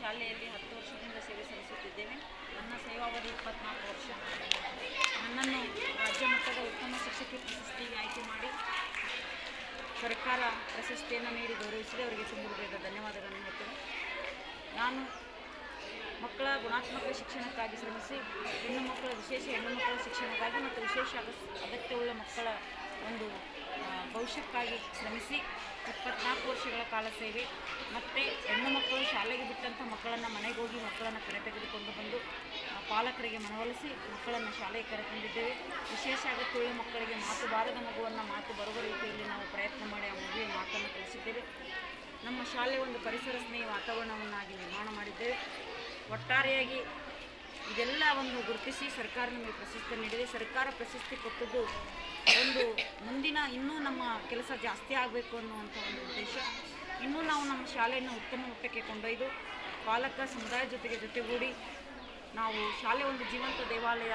ಶಾಲೆಯಲ್ಲಿ ಹತ್ತು ವರ್ಷದಿಂದ ಸೇವೆ ಸಲ್ಲಿಸುತ್ತಿದ್ದೇನೆ. ನನ್ನ ಸೇವಾವಧಿ ಇಪ್ಪತ್ನಾಲ್ಕು ವರ್ಷ. ನನ್ನನ್ನು ರಾಜ್ಯ ಮಟ್ಟದ ಉತ್ತಮ ಶಿಕ್ಷಕಿ ಪ್ರಶಸ್ತಿಗೆ ಆಯ್ಕೆ ಮಾಡಿ ಸರ್ಕಾರ ಪ್ರಶಸ್ತಿಯನ್ನು ನೀಡಿ ಗೌರವಿಸಿದೆ. ಅವರಿಗೆ ತುಂಬ ಹೃದಯದ ಧನ್ಯವಾದಗಳನ್ನು ಹೇಳ್ತೇನೆ. ನಾನು ಮಕ್ಕಳ ಗುಣಾತ್ಮಕ ಶಿಕ್ಷಣಕ್ಕಾಗಿ ಶ್ರಮಿಸಿ ಹೆಣ್ಣು ಮಕ್ಕಳ ವಿಶೇಷ ಹೆಣ್ಣು ಮಕ್ಕಳ ಶಿಕ್ಷಣಕ್ಕಾಗಿ ಮತ್ತು ವಿಶೇಷ ಅಗತ್ಯವುಳ್ಳ ಮಕ್ಕಳ ಒಂದು ಭವಿಷ್ಯಕ್ಕಾಗಿ ಶ್ರಮಿಸಿ ಇಪ್ಪತ್ನಾಲ್ಕು ವರ್ಷಗಳ ಕಾಲ ಸೇವೆ ಮತ್ತು ಹೆಣ್ಣು ಮಕ್ಕಳು ಶಾಲೆಗೆ ಬಿಟ್ಟಂಥ ಮಕ್ಕಳನ್ನು ಮನೆಗೆ ಹೋಗಿ ಮಕ್ಕಳನ್ನು ಕರೆ ತೆಗೆದುಕೊಂಡು ಬಂದು ಪಾಲಕರಿಗೆ ಮನವೊಲಿಸಿ ಮಕ್ಕಳನ್ನು ಶಾಲೆಗೆ ಕರೆತಂದಿದ್ದೇವೆ. ವಿಶೇಷ ಅಗತ್ಯವುಳ್ಳ ಮಕ್ಕಳಿಗೆ ಮಾತು ಬಾರದ ಮಗುವನ್ನು ಮಾತು ಬರುವ ರೀತಿಯಲ್ಲಿ ನಾವು ಪ್ರಯತ್ನ ಮಾಡಿ ಆ ಮಗುವಿಗೆ ಮಾತನ್ನು ಕಲಿಸಿದ್ದೇವೆ ನಮ್ಮ ಶಾಲೆ ಒಂದು ಪರಿಸರ ಸ್ನೇಹಿ ವಾತಾವರಣವನ್ನಾಗಿ ನಿರ್ಮಾಣ ಮಾಡಿದ್ದೇವೆ. ಒಟ್ಟಾರೆಯಾಗಿ ಒಂದು ಗುರುತಿಸಿ ಸರ್ಕಾರ ನಮಗೆ ಪ್ರಶಸ್ತಿ ನೀಡಿದೆ. ಸರ್ಕಾರ ಪ್ರಶಸ್ತಿ ಕೊಟ್ಟದ್ದು ಒಂದು ಮುಂದಿನ ಇನ್ನೂ ನಮ್ಮ ಕೆಲಸ ಜಾಸ್ತಿ ಆಗಬೇಕು ಅನ್ನುವಂಥ ಒಂದು ಉದ್ದೇಶ. ಇನ್ನೂ ನಾವು ನಮ್ಮ ಶಾಲೆಯನ್ನು ಉತ್ತಮ ಮಟ್ಟಕ್ಕೆ ಕೊಂಡೊಯ್ದು ಪಾಲಕ ಸಮುದಾಯ ಜೊತೆಗೆ ಜೊತೆಗೂಡಿ ನಾವು ಶಾಲೆ ಒಂದು ಜೀವಂತ ದೇವಾಲಯ,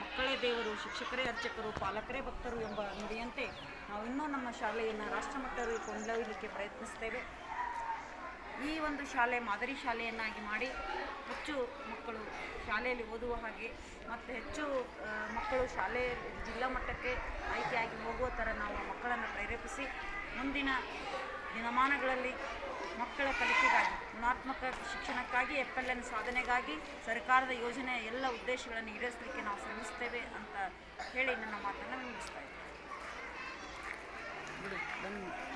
ಮಕ್ಕಳೇ ದೇವರು, ಶಿಕ್ಷಕರೇ ಅರ್ಚಕರು, ಪಾಲಕರೇ ಭಕ್ತರು ಎಂಬ ನುಡಿಯಂತೆ ನಾವು ಇನ್ನೂ ನಮ್ಮ ಶಾಲೆಯನ್ನು ರಾಷ್ಟ್ರಮಟ್ಟದಲ್ಲಿ ಕೊಂಡೊಯ್ಯಲಿಕ್ಕೆ ಪ್ರಯತ್ನಿಸ್ತೇವೆ. ಈ ಒಂದು ಶಾಲೆ ಮಾದರಿ ಶಾಲೆಯನ್ನಾಗಿ ಮಾಡಿ ಹೆಚ್ಚು ಮಕ್ಕಳು ಶಾಲೆಯಲ್ಲಿ ಓದುವ ಹಾಗೆ ಮತ್ತು ಹೆಚ್ಚು ಮಕ್ಕಳು ಶಾಲೆ ಜಿಲ್ಲಾ ಮಟ್ಟಕ್ಕೆ ಆಯ್ಕೆಯಾಗಿ ಹೋಗುವ ಥರ ನಾವು ಮಕ್ಕಳನ್ನು ಪ್ರೇರೇಪಿಸಿ ಮುಂದಿನ ದಿನಮಾನಗಳಲ್ಲಿ ಮಕ್ಕಳ ಕಲಿಕೆಗಾಗಿ, ಗುಣಾತ್ಮಕ ಶಿಕ್ಷಣಕ್ಕಾಗಿ ಎಫ್ ಎಲ್ ಎನ್ ಸಾಧನೆಗಾಗಿ ಸರ್ಕಾರದ ಯೋಜನೆಯ ಎಲ್ಲ ಉದ್ದೇಶಗಳನ್ನು ಈಡೇರಿಸಲಿಕ್ಕೆ ನಾವು ಶ್ರಮಿಸ್ತೇವೆ ಅಂತ ಹೇಳಿ ನನ್ನ ಮಾತನ್ನು ಮುಗಿಸ್ತಾ ಇದ್ದೀನಿ.